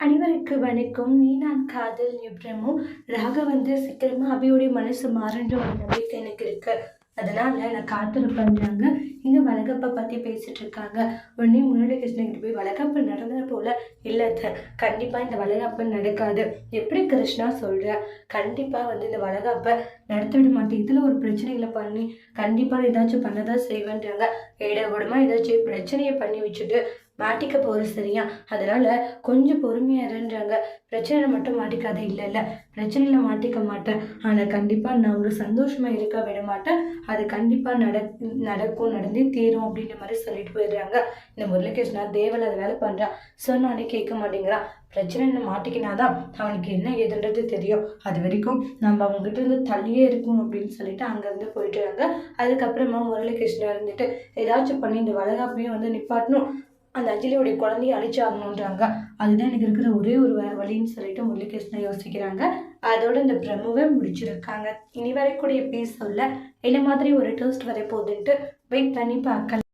அனைவருக்கு வணக்கம். நீ நான் காதல் நிப்ரமோ ராக வந்து சீக்கிரமாக அபியோடைய மனசு மாறுன்ற ஒரு நம்பிக்கை எனக்கு இருக்கு. அதனால நான் காத்திருப்பேன்றாங்க இங்கே வழக்கப்பை பற்றி பேசிட்டு இருக்காங்க. உடனே முரளிகிருஷ்ணன் கிட்ட போய் வழக்கப்பு நடந்தது போல இல்லை கண்டிப்பாக இந்த வழக்கப்பு நடக்காது. எப்படி கிருஷ்ணா சொல்கிற கண்டிப்பாக வந்து இந்த வழக்கப்பை நடத்த விட மாட்டேன். இதில் ஒரு பிரச்சனைகளை பண்ணி கண்டிப்பாக ஏதாச்சும் பண்ண தான் செய்வேன்றாங்க ஏடகூடமா ஏதாச்சும் பிரச்சனையை பண்ணி வச்சுட்டு மாட்டிக்க போகிறது சரியா? அதனால் கொஞ்சம் பொறுமையாக இருன்றாங்க பிரச்சனையில் மட்டும் மாட்டிக்காத இல்லை இல்லை. பிரச்சனையில் மாட்டிக்க மாட்டேன். ஆனால் கண்டிப்பாக நான் உங்களுக்கு சந்தோஷமாக இருக்க விட மாட்டேன். அது கண்டிப்பாக நட நடக்கும் நடந்தே தீரும் அப்படின்ற மாதிரி சொல்லிட்டு போயிடுறாங்க. இந்த முரளிகிருஷ்ணா தேவலை அதை வேலை பண்ணுறான் சொன்னாலே கேட்க மாட்டேங்கிறான். பிரச்சனை மாட்டிக்கினாதான் அவனுக்கு என்ன ஏதுன்றது தெரியும். அது வரைக்கும் நம்ம அவங்ககிட்ட இருந்து தள்ளியே இருக்கும் அப்படின்னு சொல்லிட்டு அங்கேருந்து போயிட்டுறாங்க அதுக்கப்புறமா முரளிகிருஷ்ணன் இருந்துட்டு ஏதாச்சும் பண்ணி இந்த வளகாப்பையும் வந்து நிப்பாட்டணும். அந்த அஞ்சலியோடைய குழந்தைய அழிச்சாகணுன்றாங்க அதுதான் எனக்கு இருக்கிற ஒரே ஒரு வழின்னு சொல்லிட்டு முரளிகிருஷ்ணன் யோசிக்கிறாங்க. அதோட இந்த பிரம்முவை முடிச்சிருக்காங்க. இனி வரக்கூடிய சொல்ல என்ன மாதிரி ஒரு டோஸ்ட் வர போகுதுன்ட்டு வெயிட் பண்ணி பார்க்கலாம்